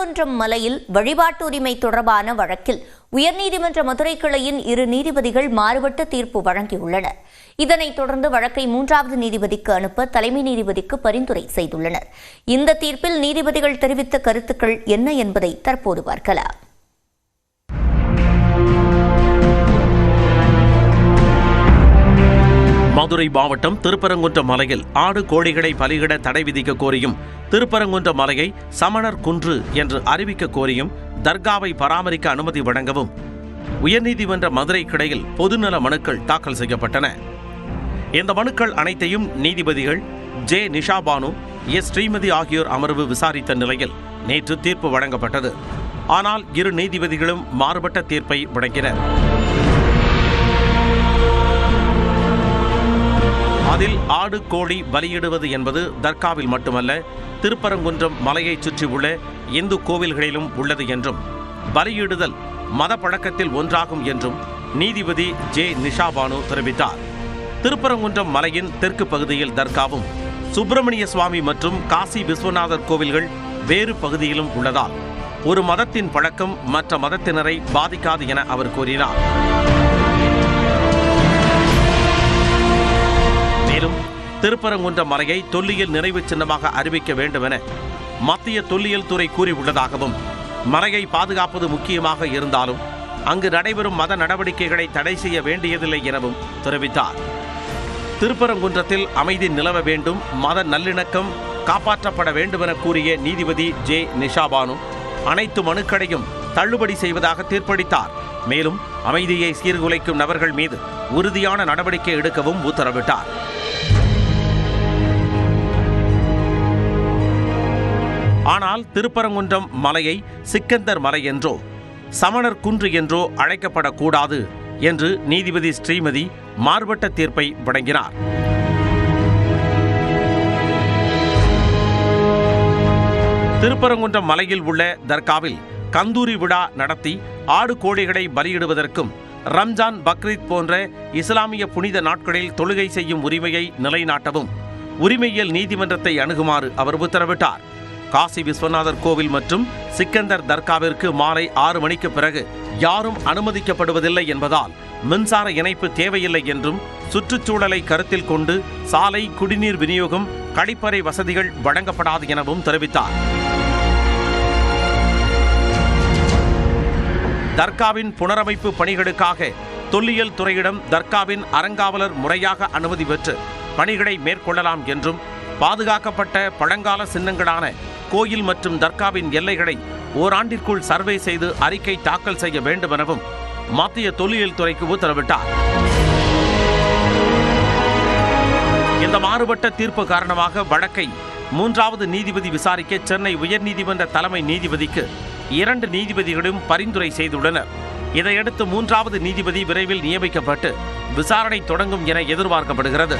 திருப்பரங்குன்றம் மலையில் வழிபாட்டு உரிமை தொடர்பான வழக்கில் உயர்நீதிமன்ற மதுரை கிளையின் இரு நீதிபதிகள் மாறுபட்ட தீர்ப்பு வழங்கியுள்ளனர். இதனைத் தொடர்ந்து வழக்கை மூன்றாவது நீதிபதிக்கு அனுப்ப தலைமை நீதிபதிக்கு பரிந்துரை செய்துள்ளனர். இந்த தீர்ப்பில் நீதிபதிகள் தெரிவித்த கருத்துக்கள் என்ன என்பதை தற்போது பார்க்கலாம். மதுரை மாவட்டம் திருப்பரங்குன்ற மலையில் ஆடு கோழிகளை பலியிட தடை விதிக்க கோரியும் திருப்பரங்குன்ற மலையை சமணர் குன்று என்று அறிவிக்க கோரியும் தர்காவை பராமரிக்க அனுமதி வழங்கவும் உயர்நீதிமன்ற மதுரை கிளையில் பொதுநல மனுக்கள் தாக்கல் செய்யப்பட்டன. இந்த மனுக்கள் அனைத்தையும் நீதிபதிகள் ஜே. நிஷாபானு எஸ். ஸ்ரீமதி ஆகியோர் அமர்வு விசாரித்த நிலையில் நேற்று தீர்ப்பு வழங்கப்பட்டது. ஆனால் இரு நீதிபதிகளும் மாறுபட்ட தீர்ப்பை வழங்கினர். ஆடு கோழி பலியிடுவது என்பது தர்காவில் மட்டுமல்ல திருப்பரங்குன்றம் மலையைச் சுற்றியுள்ள இந்து கோவில்களிலும் உள்ளது என்றும் பலியிடுதல் மத பழக்கத்தில் ஒன்றாகும் என்றும் நீதிபதி ஜே. நிஷாபானு தெரிவித்தார். திருப்பரங்குன்றம் மலையின் தெற்கு பகுதியில் தர்காவும் சுப்பிரமணிய சுவாமி மற்றும் காசி விஸ்வநாதர் கோவில்கள் வேறு பகுதியிலும் உள்ளதால் ஒரு மதத்தின் பழக்கம் மற்ற மதத்தினரை பாதிக்காது என அவர் கூறினார். திருப்பரங்குன்றம் திருப்பரங்குன்ற மலையை தொல்லியல் நினைவுச் சின்னமாக அறிவிக்க வேண்டும் என மத்திய தொல்லியல் துறை கூறியுள்ளதாகவும் மலையை பாதுகாப்பது முக்கியமாக இருந்தாலும் அங்கு நடைபெறும் மத நடவடிக்கைகளை தடை செய்ய வேண்டியதில்லை எனவும் தெரிவித்தார். திருப்பரங்குன்றத்தில் அமைதி நிலவ வேண்டும் மத நல்லிணக்கம் காப்பாற்றப்பட வேண்டுமென கூறிய நீதிபதி ஜே. நிஷாபானு அனைத்து மனுக்களையும் தள்ளுபடி செய்வதாக தீர்ப்பளித்தார். மேலும் அமைதியை சீர்குலைக்கும் நபர்கள் மீது உறுதியான நடவடிக்கை எடுக்கவும் உத்தரவிட்டார். ஆனால் திருப்பரங்குன்றம் மலையை சிக்கந்தர் மலை என்றோ சமணர் குன்று என்றோ அழைக்கப்படக்கூடாது என்று நீதிபதி ஸ்ரீமதி மாறுபட்ட தீர்ப்பை வழங்கினார். திருப்பரங்குன்றம் மலையில் உள்ள தர்காவில் கந்தூரி விழா நடத்தி ஆடு கோழிகளை பலியிடுவதற்கும் ரம்ஜான் பக்ரீத் போன்ற இஸ்லாமிய புனித நாட்களில் தொழுகை செய்யும் உரிமையை நிலைநாட்டவும் உரிமையியல் நீதிமன்றத்தை அணுகுமாறு அவர் உத்தரவிட்டார். காசி விஸ்வநாதர் கோவில் மற்றும் சிக்கந்தர் தர்காவிற்கு மாலை ஆறு மணிக்கு பிறகு யாரும் அனுமதிக்கப்படுவதில்லை என்பதால் மின்சார இணைப்பு தேவையில்லை என்றும் சுற்றுச்சூழலை கருத்தில் கொண்டு சாலை குடிநீர் விநியோகம் கழிப்பறை வசதிகள் வழங்கப்படாது எனவும் தெரிவித்தார். தர்காவின் புனரமைப்பு பணிகளுக்காக தொல்லியல் துறையிடம் தர்காவின் அறங்காவலர் முறையாக அனுமதி பெற்று பணிகளை மேற்கொள்ளலாம் என்றும் பாதுகாக்கப்பட்ட பழங்கால சின்னங்களான கோயில் மற்றும் தர்காவின் எல்லைகளை ஓராண்டிற்குள் சர்வே செய்து அறிக்கை தாக்கல் செய்ய வேண்டும் எனவும் மத்திய தொல்லியல் துறைக்கு உத்தரவிட்டார். இந்த மாறுபட்ட தீர்ப்பு காரணமாக வழக்கை மூன்றாவது நீதிபதி விசாரிக்க சென்னை உயர்நீதிமன்ற தலைமை நீதிபதிக்கு இரண்டு நீதிபதிகளும் பரிந்துரை செய்துள்ளனர். இதையடுத்து மூன்றாவது நீதிபதி விரைவில் நியமிக்கப்பட்டு விசாரணை தொடங்கும் என எதிர்பார்க்கப்படுகிறது.